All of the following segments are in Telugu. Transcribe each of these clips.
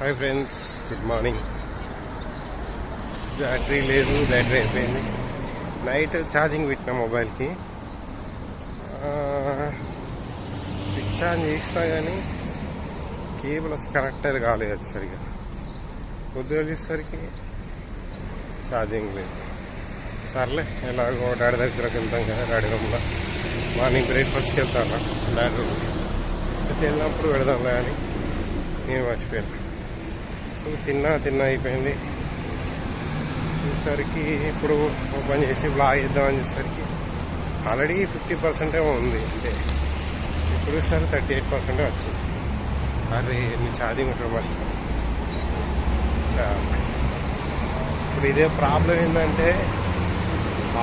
Hi friends good morning battery లేదు బ్యాటరీ అయిపోయింది. నైట్ ఛార్జింగ్ పెట్టిన మొబైల్కి స్విచ్ ఆన్ చేసినా కానీ కేబుల్ కనెక్టర్ కనెక్ట్ అది కాలేదు సరిగా. పొద్దుగా చూసేసరికి ఛార్జింగ్ లేదు. సర్లే ఎలాగో డాడీ దగ్గరకు వెళ్తాం కదా డాడీ రూమ్లో మార్నింగ్ బ్రేక్ఫాస్ట్కి వెళ్తాను డాడీ రూమ్కి అయితే వెళ్ళినప్పుడు పెడదాంలే అని నేను మర్చిపోయాను. సో తిన్నా తిన్నా అయిపోయింది. చూసేసరికి ఇప్పుడు ఓపెన్ చేసి బ్లాగ్ చేద్దామని చూసేసరికి ఆల్రెడీ ఫిఫ్టీ పర్సెంట్ ఏమో ఉంది అంటే ఇప్పుడు సార్ థర్టీ ఎయిట్ పర్సెంటే వచ్చింది. అరే మీ ఛార్జింగ్ ఉంటుంది ఇప్పుడు ఇదే ప్రాబ్లం ఏంటంటే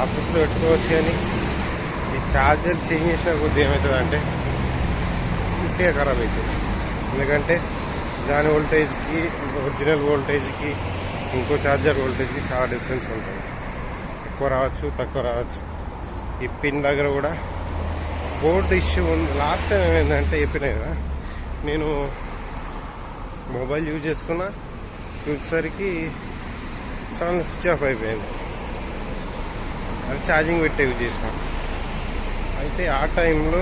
ఆఫీస్లో పెట్టుకోవచ్చు కానీ ఈ ఛార్జర్ చేంజ్ చేసిన కొద్ది ఏమవుతుందంటే అంటే ఖరాబ్ అవుతుంది. ఎందుకంటే దాని వోల్టేజ్కి ఒరిజినల్ వోల్టేజ్కి ఇంకో ఛార్జర్ వోల్టేజ్కి చాలా డిఫరెన్స్ ఉంటుంది. ఎక్కువ రావచ్చు తక్కువ రావచ్చు. ఈ పిన్ దగ్గర కూడా బోర్డ్ ఇష్యూ ఉంది. లాస్ట్ టైం ఏమైందంటే చెప్పినా కదా నేను మొబైల్ యూజ్ చేస్తున్నా చూసేసరికి సడన్ స్విచ్ ఆఫ్ అయిపోయింది. అది ఛార్జింగ్ పెట్టి యూజ్ చేసిన. అయితే ఆ టైంలో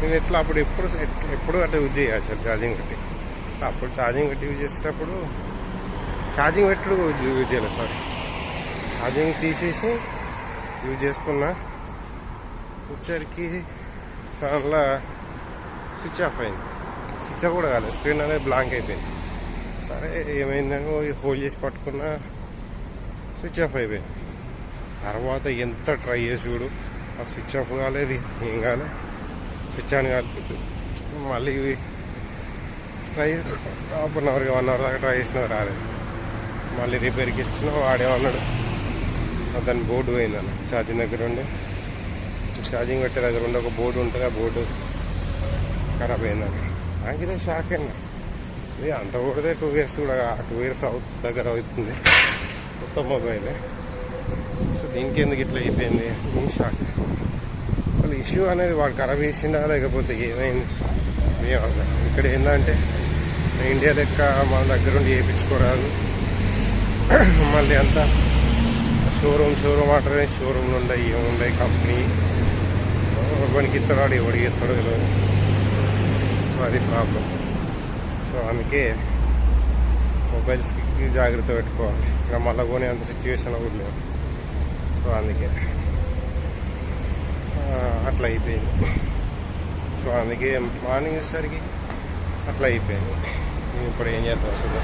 నేను ఎట్లా అప్పుడు ఎప్పుడు ఎప్పుడు అట్లా యూజ్ చేయచ్చు ఛార్జింగ్ పెట్టి? అప్పుడు ఛార్జింగ్ పెట్టి యూజ్ చేసేటప్పుడు ఛార్జింగ్ పెట్టుడు యూజ్ చేయలేదు సారీ ఛార్జింగ్ తీసేసి యూజ్ చేస్తున్నా. వచ్చేసరికి సడన్లా స్విచ్ ఆఫ్ అయింది. స్విచ్ ఆఫ్ కూడా కాలేదు స్క్రీన్ అనేది బ్లాంక్ అయిపోయింది. సరే ఏమైందనో హోల్డ్ చేసి పట్టుకున్నా స్విచ్ ఆఫ్ అయిపోయింది. తర్వాత ఎంత ట్రై చేసి చూడు ఆ స్విచ్ ఆఫ్ కాలేదు ఏం కాలేదు. స్విచ్ ఆన్ కాలేదు. మళ్ళీ try half an hour one hour దాకా ట్రై చేసినా రాలేదు. మళ్ళీ రిపేర్కి ఇచ్చినా వాడేమన్నాడు దాని బోర్డు పోయిందన్న ఛార్జింగ్ దగ్గర ఉండి. ఛార్జింగ్ పెట్టే దగ్గర ఉండి ఒక బోర్డు ఉంటుంది. ఆ బోర్డు ఖరాబ్ అయిందని నాకు ఇదే షాక్ అయినా ఇది అంత కూడదే టూ ఇయర్స్ కూడా టూ ఇయర్స్ అవుట్ దగ్గర అవుతుంది. కొత్త మొబైలే సో దీనికి ఎందుకు ఇట్లా అయిపోయింది? షాక్. అసలు ఇష్యూ అనేది వాడు ఖరాబ్ చేసిండా లేకపోతే ఏమైంది? ఏం ఇక్కడ ఏంటంటే ఇండియా లెక్క మన దగ్గర ఉండి చేయించుకోరాదు. మళ్ళీ అంతా షోరూమ్ షోరూమ్ ఆర్డర్ షోరూమ్లు ఉండయి ఏముండయి కంపెనీ. ఎవరికి ఇస్తాడు ఎవడికి ఇస్తాడు తెలియదు సో అది ప్రాబ్లం. సో అందుకే మొబైల్స్కి జాగ్రత్త పెట్టుకోవాలి. ఇక మళ్ళీ కొనే అంత సిచ్యువేషన్ కూడా లేదు. సో అందుకే. అట్లా అయిపోయింది. సో అందుకే మార్నింగ్ వచ్చేసరికి అట్లా అయిపోయింది. ఇప్పుడు ఏం చేద్దాం అసలు